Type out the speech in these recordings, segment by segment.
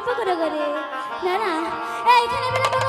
গল্প করে করে না না এইখানে বেলা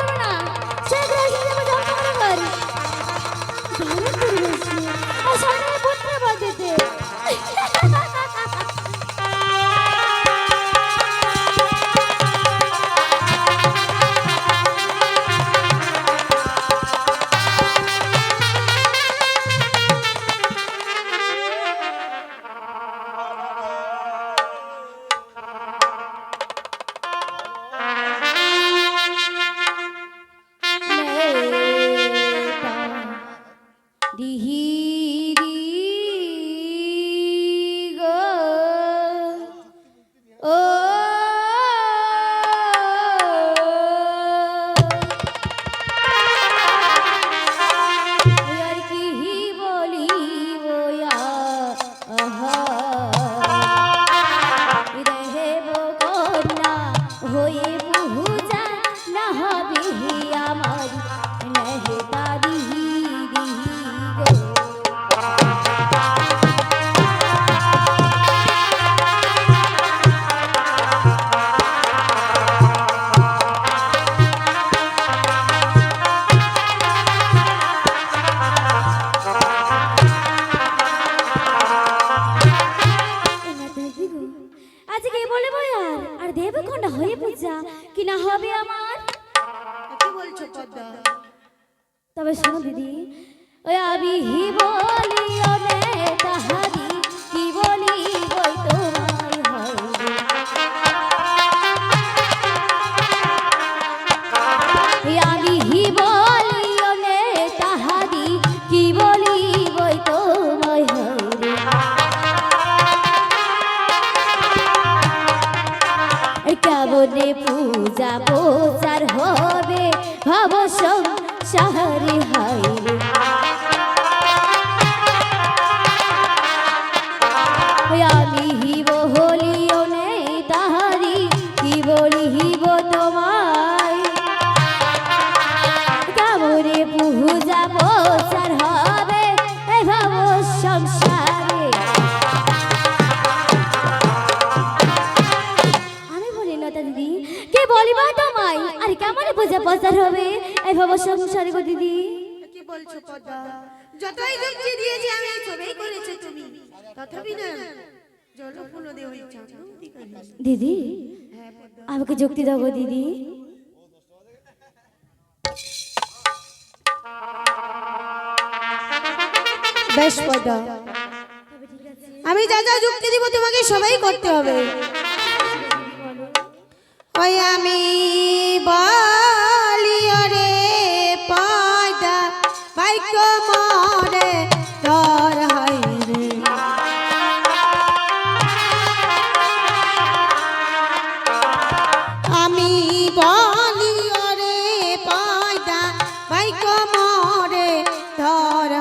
প্রচার হবে। এই ভাবো সংসার গো দিদি। কি বলছো কথা যতই যুক্তি দিয়েছি আমি এই ছবিই করেছ তুমি। তথাপি না দিদি আমাকে যুক্তি দাও দিদি। বেশ পদা আমি যা যা যুক্তি দিব তোমাকে সবাই করতে হবে। ওই আমি বা মরে ধরা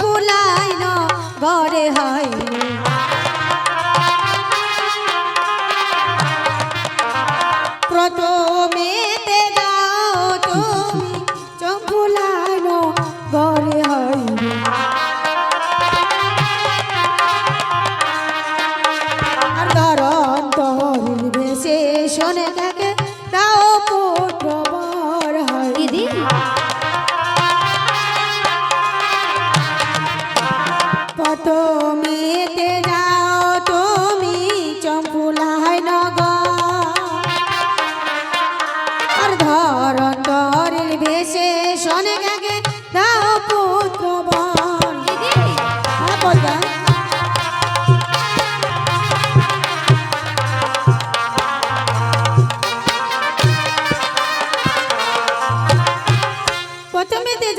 কুলাইন ঘরে হয়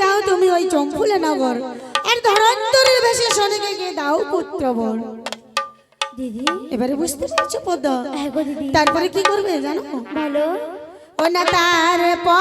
যাও তুমি ওই চম্পুলা নগর। আর ধরন্তরের ভেসে শোনে গাগে দাও পুত্র বন। দিদি। এবারে বুঝতে পারছ পদ্ম হ্যাঁ তারপরে কি করবে জানো? বলো। ও না তার তারপরে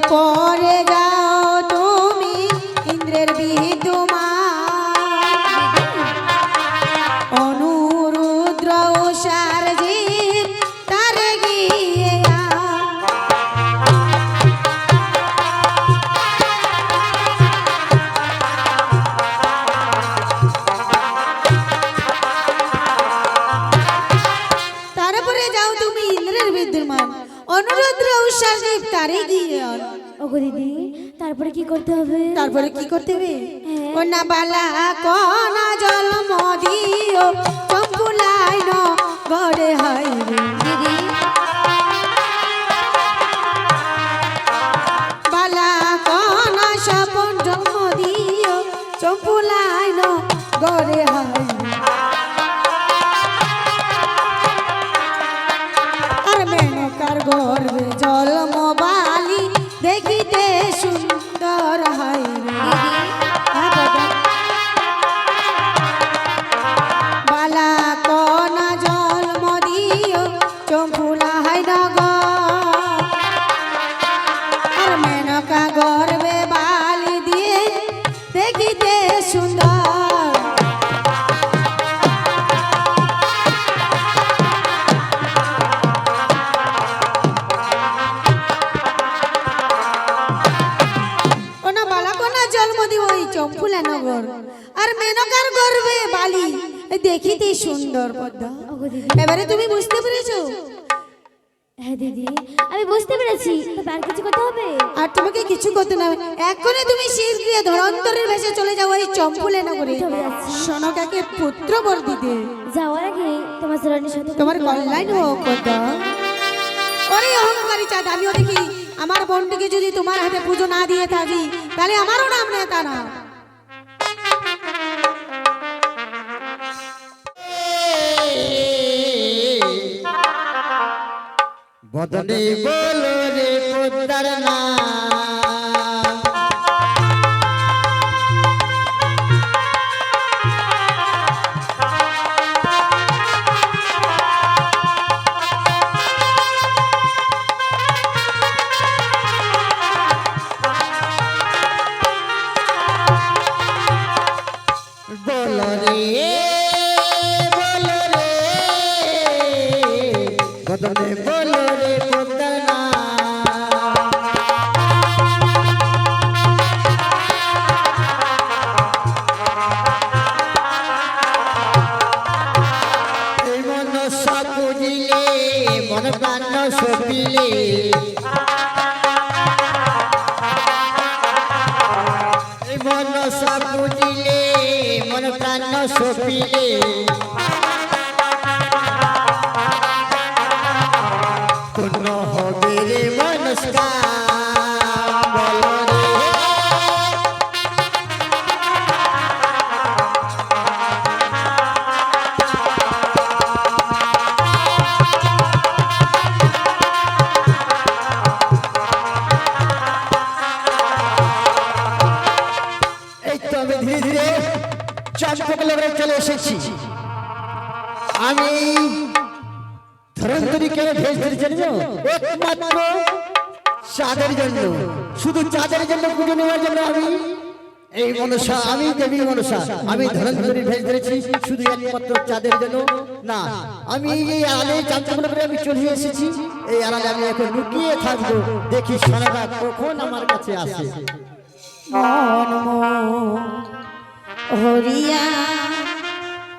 তারে পরে তারপরে কি করতে হবে? তারপরে কি করতে হবে? হ্যাঁ। কন্যা বালা কনা জল মদিও চম্পুলাই ন গড়ে হাইরে দিদি। বালা কনা স্বপন জন্ম দিও চম্পুলাই ন গড়ে তুমি বুঝতে পেরেছ? হ্যাঁ দিদি আমি বুঝতে পেরেছি। তবে আর কিছু করতে হবে? আর তোমাকে কিছু করতে না হবে। এখনই তুমি শির দিয়ে ধরন্তরের ভেসে চলে যাও ওই চম্পুলে নগরে। সনকাকে পুত্র বর দিতে যাওয়ার আগে তোমার চরণের সাথে তোমার কল্যাণ হোক পদ্মা ওরে অহংকারী চাঁদ আমিও দেখি আমার বোনটিকে যদি তোমার হাতে পুজো না দিয়ে থাকি তাহলে আমারও নাম নেতা না। বদনে বলো রে পদ্মার নাম। আমি ধরন্তরী কেন ভেজ ধরেছি জানো একমাত্র চাঁদের জন্য। শুধু চাঁদের জন্য পুজো নেওয়ার জন্য আমি এই মনসা, আমি দেবী মনসা, আমি ধনন্তরী ভেজ ধরেছি, শুধু একমাত্র চাঁদের জন্য। না, আমি এই আড়ালে চাঁদগুলো করে আমি চলে এসেছি। এই আড়ালে আমি এখন লুকিয়ে থাকব। দেখি সোনাটা কখন আমার কাছে আসে। হরিয়া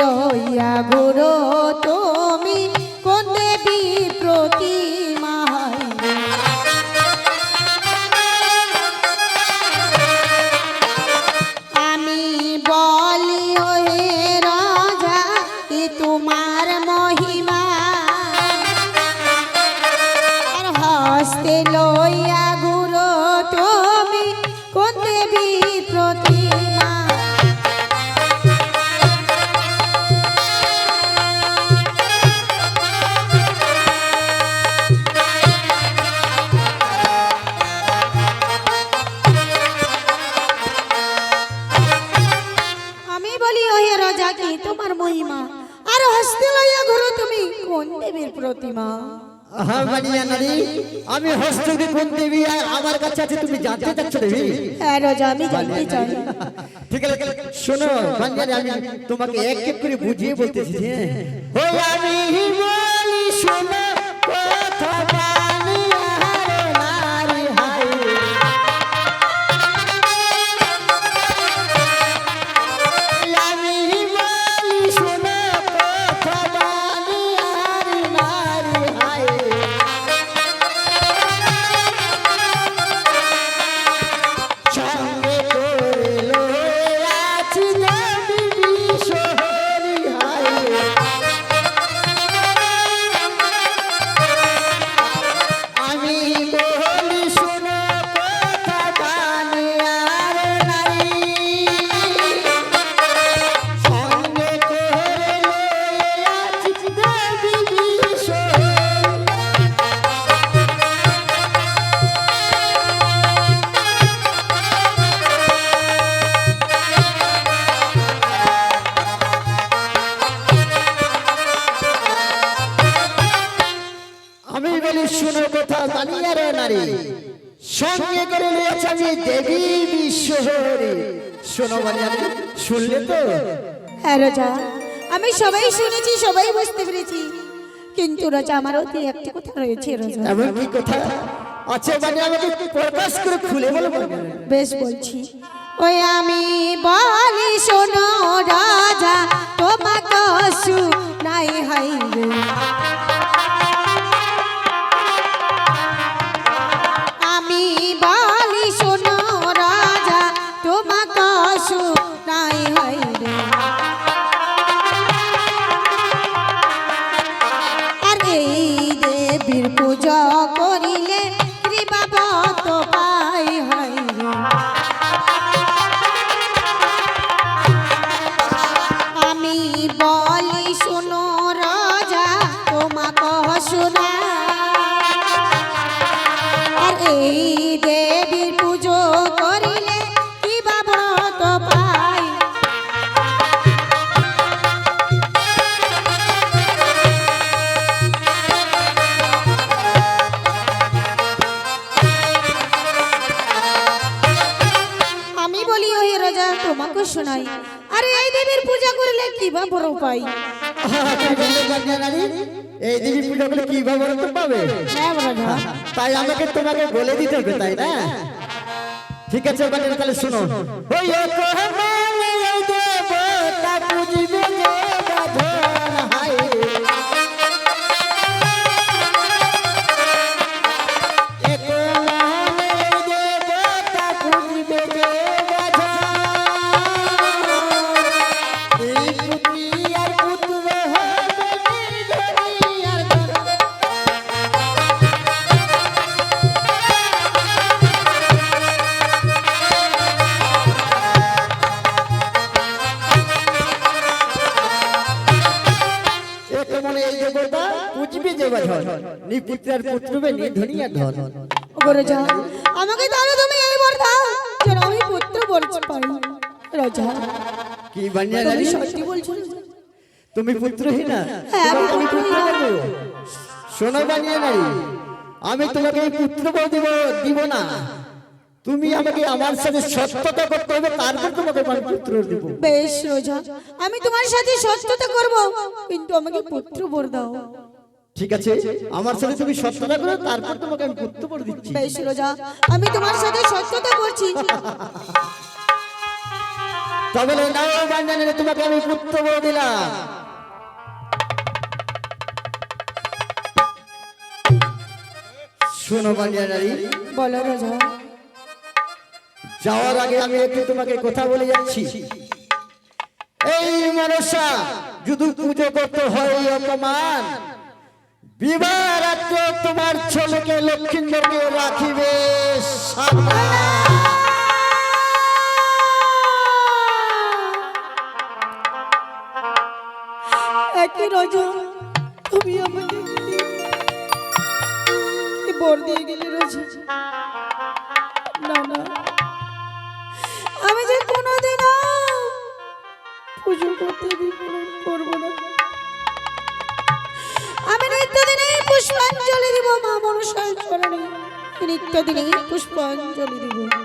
লইয়া গুরু তুমি কোন দেবী প্রতিমা? আমি বলি হে রাজা তোমার মহিমা। হস্তে লইয়া আমি হস্তকে কোন দেবী? আর আমার কাছে আছে তুমি জানতে চাচ্ছ দেবী? হ্যাঁ রাজা আমি জানতে চাই। ঠিক আছে শোনো বাঙ্গালি আমি তোমাকে এক এক করে বুঝিয়ে বলতেছি হ্যাঁ। ও আমি বলি শোনো কথা বলি শুনো কথা জানিয়ার নারী। সঙ্গে করে নিয়েছে আমি দেবী বিশ্বহরি শোনো বানিয়ার শুনলে তো? হ্যাঁ রাজা আমি সবাই শুনেছি সবাই বুঝতে পেরেছি। কিন্তু রাজা আমার অতি একটি কথা রয়েছে রাজা। এমন কি কথা? আছে মানে আমাকে প্রকাশ করে খুলে বলো বেশ বলছি। ওই আমি বলি শোনো রাজা তোমাকে শু নাই হাই পাই? এই দেবী পূজা পাবে? হ্যাঁ তাই আমাকে তোমাকে বলে দিতে হবে তাই না? ঠিক আছে তাহলে শোনো। ওই এই দেবতা পুজবে নি পুত্রের পুত্রবে নি ধনিয়া ধন। রাজা আমাকে তাহলে তুমি এই বর দাও যেন আমি পুত্র বলতে পারি রাজা। কি বানিয়া জানি সত্যি বলছো? তুমি পুত্রহীন হ্যাঁ, আমি পুত্র। দেব। শোনো বানিয়া নাই আমি তোমাকে পুত্র বউ দিব দিব না। তুমি আমাকে আমার সাথে সত্যতা করতে হবে তারপর তোমাকে আমি পুত্র দেব। বেশ রোজা। আমি তোমার সাথে সত্যতা করব। কিন্তু আমাকে পুত্র বর দাও। ঠিক আছে আমার সাথে তুমি সত্যতা করো তারপর তোমাকে আমি পুত্র বর দিচ্ছি। বেশ রোজা। আমি তোমার সাথে সত্যতা করছি। তবে নাও বান্জানে তোমাকে আমি পুত্র বর দিলাম। শোনো বান্জানারি বলো রোজা। যাওয়ার আগে আমি একটু তোমাকে কথা বলে যাচ্ছি এই মনসা, যদি পুজো করতে হয় অপমান বিবাহ রাত্রে তোমার ছেলেকে লক্ষ্মীন্দরকে রাখিবে। একই রোজা, তুমি বর দিয়ে গেলে আমি যে কোনোদিন পুজো করতে বিপণন করব না। আমি নিত্যদিনই পুষ্পাঞ্জলি দিব, মা মনুষ্য চরণে। পুষ্পাঞ্জলি দিব।